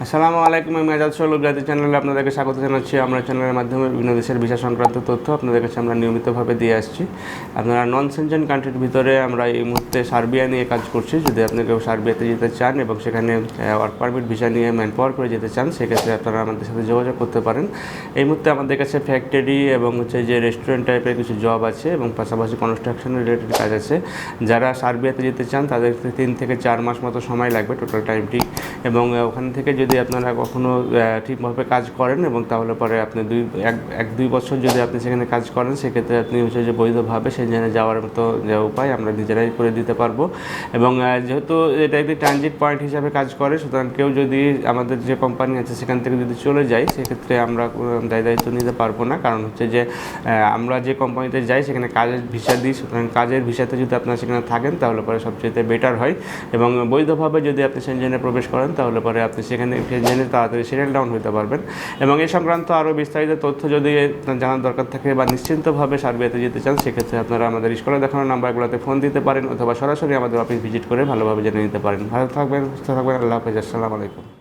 আসসালামু আলাইকুম, আমি আজাদ সোল গ্রাজি চ্যানেলে আপনাদেরকে স্বাগত জানাচ্ছি। আমরা চ্যানেলের মাধ্যমে বিভিন্ন দেশের ভিসা সংক্রান্ত তথ্য আপনাদের কাছে আমরা নিয়মিতভাবে দিয়ে আসছি। আপনারা নন সেনজেন কান্ট্রির ভিতরে আমরা এই মুহূর্তে সার্বিয়া নিয়ে কাজ করছি। যদি আপনি কেউ সার্বিয়াতে যেতে চান এবং সেখানে ওয়ার্ক পারমিট ভিসা নিয়ে ম্যান পাওয়ার করে যেতে চান, সেক্ষেত্রে আপনারা আমাদের সাথে যোগাযোগ করতে পারেন। এই মুহূর্তে আমাদের কাছে ফ্যাক্টরি এবং হচ্ছে যে রেস্টুরেন্ট টাইপের কিছু জব আছে এবং পাশাপাশি কনস্ট্রাকশন রিলেটেড কাজ আছে। যারা সার্বিয়াতে যেতে চান, তাদের তিন থেকে চার মাস মতো সময় লাগবে টোটাল টাইমটি এবং ওখান থেকে যদি আপনারা কখনো ঠিকভাবে কাজ করেন এবং তাহলে পরে আপনি দুই, এক এক, দুই বছর যদি আপনি সেখানে কাজ করেন, সেক্ষেত্রে আপনি হচ্ছে যে বৈধভাবে সেখানে যাওয়ার মতো যে উপায় আমরা নিজেরাই করে দিতে পারব। এবং যেহেতু এটা একটি ট্রানজিট পয়েন্ট হিসাবে কাজ করে, সুতরাং কেউ যদি আমাদের যে কোম্পানি আছে সেখান থেকে যদি চলে যায়, সেক্ষেত্রে আমরা দায় দায়িত্ব নিতে পারব না। কারণ হচ্ছে যে আমরা যে কোম্পানিতে যাই, সেখানে কাজের ভিসা দিই, সুতরাং কাজের ভিসাতে যদি আপনারা সেখানে থাকেন, তাহলে পরে সবচেয়ে বেটার হয়। এবং বৈধভাবে যদি আপনি সেনজেনে প্রবেশ করেন, তাহলে পরে আপনি সেখানে সেনজেনে তাড়াতাড়ি সেটেল ডাউন হইতে পারবেন। এবং এই সংক্রান্ত আরও বিস্তারিত তথ্য যদি জানার দরকার থাকে বা নিশ্চিন্তভাবে সার্বিয়াতে যেতে চান, সেক্ষেত্রে আপনারা আমাদের স্কুলে দেখানোর নাম্বারগুলোতে ফোন দিতে পারেন অথবা সরাসরি আমাদের অফিস ভিজিট করে ভালোভাবে জেনে নিতে পারেন। ভালো থাকবেন, সুস্থ থাকবেন, আল্লাহ হাফিজ, আসসালামু আলাইকুম।